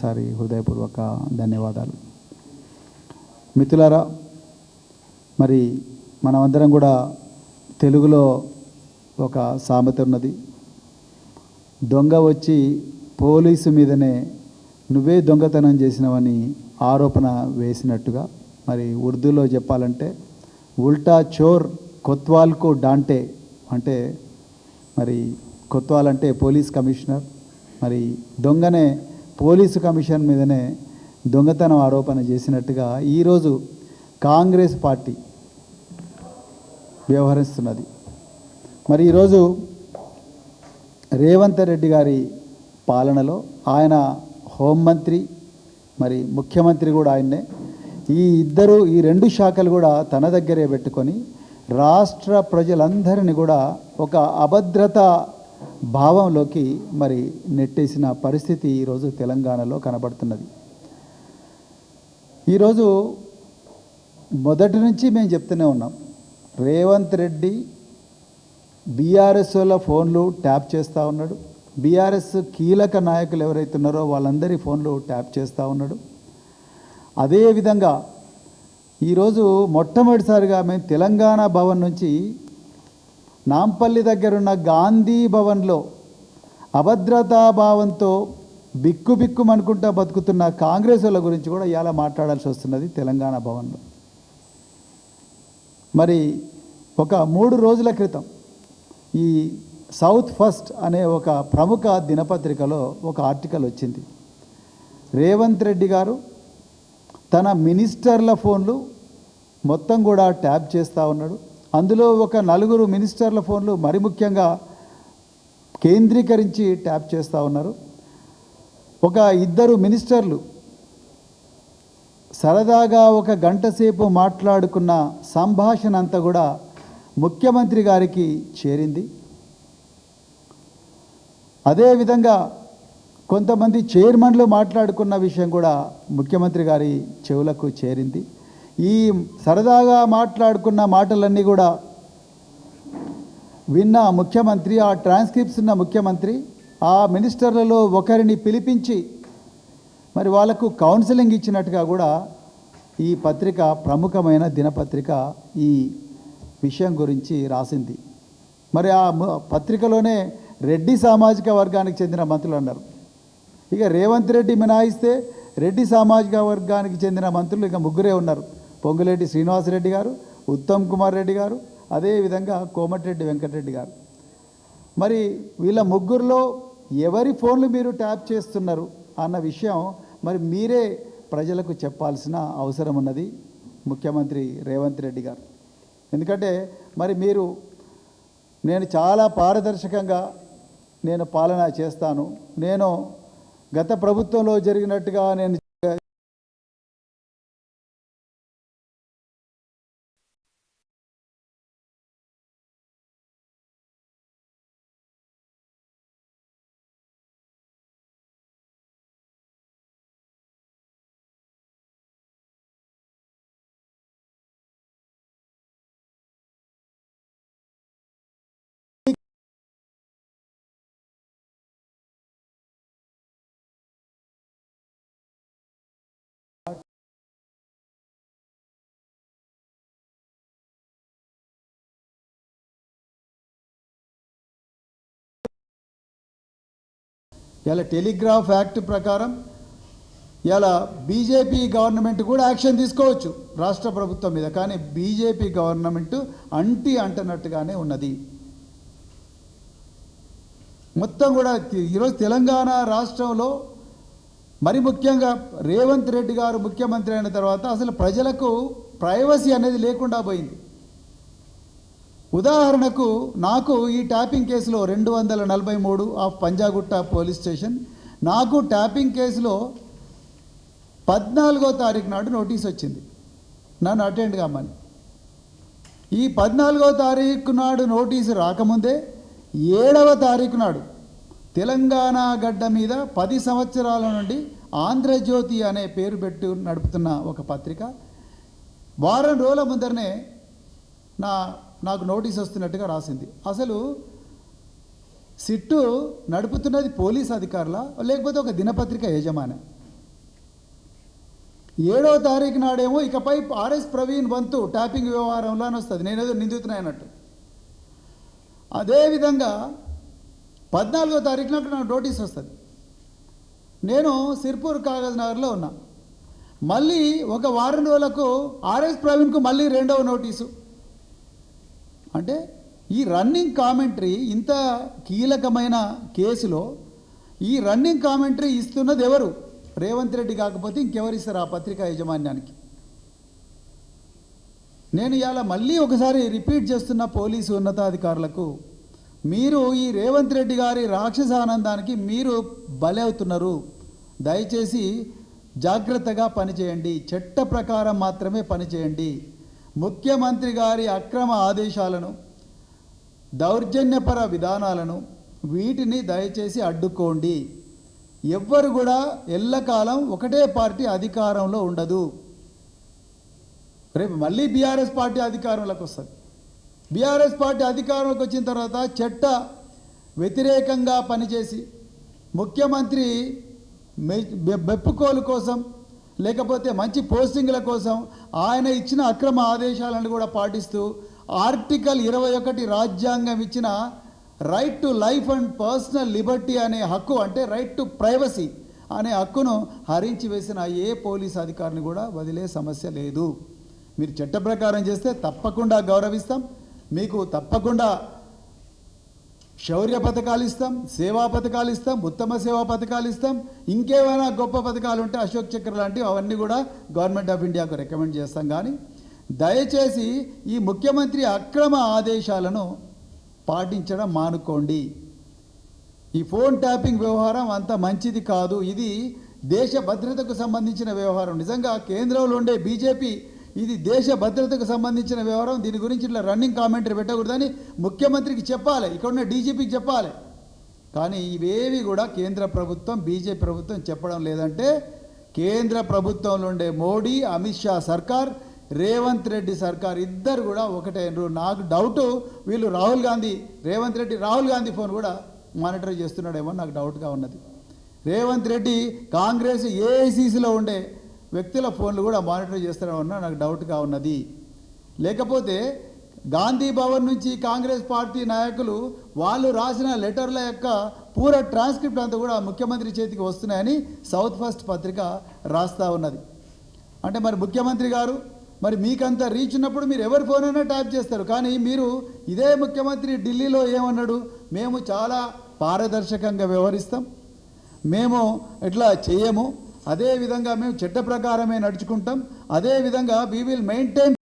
సారి హృదయపూర్వక ధన్యవాదాలు. మిత్రులారా మరి మనమందరం కూడా తెలుగులో ఒక సామెత ఉన్నది దొంగ వచ్చి పోలీసు మీదనే నువ్వే దొంగతనం చేసినవని ఆరోపణ వేసినట్టుగా. మరి ఉర్దూలో చెప్పాలంటే ఉల్టా చోర్ కొత్వాల్కు డాంటే అంటే మరి కొత్వాల్ అంటే పోలీస్ కమిషనర్ మరి దొంగనే పోలీసు కమిషన్ మీదనే దొంగతనం ఆరోపణ చేసినట్టుగా ఈరోజు కాంగ్రెస్ పార్టీ వ్యవహరిస్తున్నది. మరి ఈరోజు రేవంత్ రెడ్డి గారి పాలనలో ఆయన హోంమంత్రి మరి ముఖ్యమంత్రి కూడా ఆయన్నే. ఈ ఇద్దరు ఈ రెండు శాఖలు కూడా తన దగ్గరే పెట్టుకొని రాష్ట్ర ప్రజలందరినీ కూడా ఒక అభద్రత భావంలోకి మరి నెట్టేసిన పరిస్థితి ఈరోజు తెలంగాణలో కనబడుతున్నది. ఈరోజు మొదటి నుంచి మేము చెప్తూనే ఉన్నాం. రేవంత్ రెడ్డి బీఆర్ఎస్ వాళ్ళ ఫోన్లు ట్యాప్ చేస్తూ ఉన్నాడు. బీఆర్ఎస్ కీలక నాయకులు ఎవరైతే ఉన్నారో వాళ్ళందరి ఫోన్లు ట్యాప్ చేస్తూ ఉన్నాడు. అదేవిధంగా ఈరోజు మొట్టమొదటిసారిగా మేము తెలంగాణ భవన్ నుంచి నాంపల్లి దగ్గరున్న గాంధీ భవన్లో అభద్రతా భావంతో బిక్కు బిక్కుమనుకుంటా బతుకుతున్న కాంగ్రెస్ వాళ్ళ గురించి కూడా ఇలా మాట్లాడాల్సి వస్తున్నది తెలంగాణ భవన్లో. మరి ఒక మూడు రోజుల క్రితం ఈ సౌత్ ఫస్ట్ అనే ఒక ప్రముఖ దినపత్రికలో ఒక ఆర్టికల్ వచ్చింది. రేవంత్ రెడ్డి గారు తన మినిస్టర్ల ఫోన్లు మొత్తం కూడా ట్యాప్ చేస్తూ ఉన్నాడు. అందులో ఒక నలుగురు మినిస్టర్ల ఫోన్లు మరి ముఖ్యంగా కేంద్రీకరించి ట్యాప్ చేస్తూ ఉన్నారు. ఒక ఇద్దరు మినిస్టర్లు సరదాగా ఒక గంట సేపు మాట్లాడుకున్న సంభాషణ అంతా కూడా ముఖ్యమంత్రి గారికి చేరింది. అదేవిధంగా కొంతమంది చైర్మన్లు మాట్లాడుకున్న విషయం కూడా ముఖ్యమంత్రి గారి చెవులకు చేరింది. ఈ సరదాగా మాట్లాడుకున్న మాటలన్నీ కూడా విన్న ముఖ్యమంత్రి ఆ ట్రాన్స్క్రిప్ట్స్ ఉన్న ముఖ్యమంత్రి ఆ మినిస్టర్లలో ఒకరిని పిలిపించి మరి వాళ్ళకు కౌన్సిలింగ్ ఇచ్చినట్టుగా కూడా ఈ పత్రిక ప్రముఖమైన దినపత్రిక ఈ విషయం గురించి రాసింది. మరి ఆ పత్రికలోనే రెడ్డి సామాజిక వర్గానికి చెందిన మంత్రులు అన్నారు. ఇక రేవంత్ రెడ్డి మినాయిస్తే రెడ్డి సామాజిక వర్గానికి చెందిన మంత్రులు ఇక ముగ్గురే ఉన్నారు. పొంగులేటి శ్రీనివాసరెడ్డి గారు ఉత్తమ్ కుమార్ రెడ్డి గారు అదేవిధంగా కోమటిరెడ్డి వెంకటరెడ్డి గారు. మరి వీళ్ళ ముగ్గురులో ఎవరి ఫోన్లు మీరు ట్యాప్ చేస్తున్నారు అన్న విషయం మరి మీరే ప్రజలకు చెప్పాల్సిన అవసరం ఉన్నది ముఖ్యమంత్రి రేవంత్ రెడ్డి గారు. ఎందుకంటే మరి మీరు నేను చాలా పారదర్శకంగా నేను పాలన చేస్తాను. నేను గత ప్రభుత్వంలో జరిగినట్టుగా నేను ఇలా టెలిగ్రాఫ్ యాక్ట్ ప్రకారం ఇలా బీజేపీ గవర్నమెంట్ కూడా యాక్షన్ తీసుకోవచ్చు రాష్ట్ర ప్రభుత్వం మీద. కానీ బీజేపీ గవర్నమెంట్ అంటి అంటనట్టుగానే ఉన్నది. మొత్తం కూడా ఈరోజు తెలంగాణ రాష్ట్రంలో మరి ముఖ్యంగా రేవంత్ రెడ్డి గారు ముఖ్యమంత్రి అయిన తర్వాత అసలు ప్రజలకు ప్రైవసీ అనేది లేకుండా పోయింది. ఉదాహరణకు నాకు ఈ ట్యాపింగ్ కేసులో రెండు వందల నలభై మూడు ఆఫ్ పంజాగుట్ట పోలీస్ స్టేషన్ నాకు ట్యాపింగ్ కేసులో పద్నాలుగో తారీఖు నాడు నోటీస్ వచ్చింది. నన్ను అటెండ్ కామని. ఈ పద్నాలుగో తారీఖు నాడు నోటీసు రాకముందే ఏడవ తారీఖు నాడు తెలంగాణ గడ్డ మీద పది సంవత్సరాల నుండి ఆంధ్రజ్యోతి అనే పేరు పెట్టి నడుపుతున్న ఒక పత్రిక వారం రోజుల ముందరనే నా నాకు నోటీస్ వస్తున్నట్టుగా రాసింది. అసలు సిట్టు నడుపుతున్నది పోలీస్ అధికారుల? లేకపోతే ఒక దినపత్రిక యజమాని? ఏడో తారీఖు నాడేమో ఇకపై ఆర్ఎస్ ప్రవీణ్ వంతు ట్యాపింగ్ వ్యవహారంలో అని వస్తుంది నేనేదో నిందితున్నాయి అన్నట్టు. అదేవిధంగా పద్నాలుగో తారీఖున అక్కడ నాకు నోటీస్ వస్తుంది. నేను సిర్పూర్ కాగజ్ నగర్లో ఉన్నా. మళ్ళీ ఒక వారం రోజులకు ఆర్ఎస్ ప్రవీణ్కు మళ్ళీ రెండవ నోటీసు. అంటే ఈ రన్నింగ్ కామెంటరీ ఇంత కీలకమైన కేసులో ఈ రన్నింగ్ కామెంటరీ ఇస్తున్నది ఎవరు? రేవంత్ రెడ్డి కాకపోతే ఇంకెవరు ఇస్తారు ఆ పత్రికా యాజమాన్యానికి? నేను ఇలా మళ్ళీ ఒకసారి రిపీట్ చేస్తున్న పోలీసు ఉన్నతాధికారులకు మీరు ఈ రేవంత్ రెడ్డి గారి రాక్షస ఆనందానికి మీరు బలవుతున్నారు. దయచేసి జాగ్రత్తగా పనిచేయండి. చట్ట ప్రకారం మాత్రమే పనిచేయండి. ముఖ్యమంత్రి గారి అక్రమ ఆదేశాలను దౌర్జన్యపర విధానాలను వీటిని దయచేసి అడ్డుకోండి. ఎవ్వరు కూడా ఎల్లకాలం ఒకటే పార్టీ అధికారంలో ఉండదు. రేపు మళ్ళీ బీఆర్ఎస్ పార్టీ అధికారంలోకి వస్తుంది. బీఆర్ఎస్ పార్టీ అధికారంలోకి వచ్చిన తర్వాత చట్ట వ్యతిరేకంగా పనిచేసి ముఖ్యమంత్రి మె- బెప్పుకోలు కోసం లేకపోతే మంచి పోస్టింగ్ల కోసం ఆయన ఇచ్చిన అక్రమ ఆదేశాలను కూడా పాటిస్తూ ఆర్టికల్ ఇరవై ఒకటి రాజ్యాంగం ఇచ్చిన right to life and personal liberty అనే హక్కు అంటే రైట్ టు ప్రైవసీ అనే హక్కును హరించి వేసిన ఏ పోలీస్ అధికారిని కూడా వదిలే సమస్య లేదు. మీరు చట్ట ప్రకారం చేస్తే తప్పకుండా గౌరవిస్తాం. మీకు తప్పకుండా శౌర్య పథకాలు ఇస్తాం సేవా పథకాలు ఇస్తాం ఉత్తమ సేవా పథకాలు ఇస్తాం. ఇంకేమైనా గొప్ప పథకాలు ఉంటే అశోక్ చక్ర లాంటివి అవన్నీ కూడా గవర్నమెంట్ ఆఫ్ ఇండియాకు రికమెండ్ చేస్తాం కానీ దయచేసి ఈ ముఖ్యమంత్రి అక్రమ ఆదేశాలను పాటించడం మానుకోండి. ఈ ఫోన్ ట్యాపింగ్ వ్యవహారం అంత మంచిది కాదు. ఇది దేశ భద్రతకు సంబంధించిన వ్యవహారం. నిజంగా కేంద్రంలో ఉండే బీజేపీ ఇది దేశ భద్రతకు సంబంధించిన వ్యవహారం. దీని గురించి ఇట్లా రన్నింగ్ కామెంటరీ పెట్టకూడదని ముఖ్యమంత్రికి చెప్పాలి. ఇక్కడ ఉన్న డీజీపీకి చెప్పాలి. కానీ ఇవేవి కూడా కేంద్ర ప్రభుత్వం బీజేపీ ప్రభుత్వం చెప్పడం లేదంటే కేంద్ర ప్రభుత్వంలో ఉండే మోడీ అమిత్ షా సర్కార్ రేవంత్ రెడ్డి సర్కార్ ఇద్దరు కూడా ఒకటే. నాకు డౌట్ వీళ్ళు రాహుల్ గాంధీ రేవంత్ రెడ్డి రాహుల్ గాంధీ ఫోన్ కూడా మానిటర్ చేస్తున్నాడేమో నాకు డౌట్గా ఉన్నది. రేవంత్ రెడ్డి కాంగ్రెస్ ఏఐసీసీలో ఉండే వ్యక్తుల ఫోన్లు కూడా మానిటర్ చేస్తాడేమో నాకు డౌట్గా ఉన్నది. లేకపోతే గాంధీ భవన్ నుంచి కాంగ్రెస్ పార్టీ నాయకులు వాళ్ళు రాసిన లెటర్ల యొక్క పూర ట్రాన్స్క్రిప్ట్ అంతా కూడా ముఖ్యమంత్రి చేతికి వస్తున్నాయని సౌత్ ఫస్ట్ పత్రిక రాస్తా ఉన్నది. అంటే మరి ముఖ్యమంత్రి గారు మరి మీకంత రీచ్ ఉన్నప్పుడు మీరు ఎవరి ఫోన్ అయినా ట్యాప్ చేస్తారు. కానీ మీరు ఇదే ముఖ్యమంత్రి ఢిల్లీలో ఏమన్నాడు? మేము చాలా పారదర్శకంగా వ్యవహరిస్తాం. మేము ఇట్లా చేయము? అదే విధంగా మేము చట్ట ప్రకారమే నడుచుకుంటాం. అదే విధంగా వీ విల్ మెయింటైన్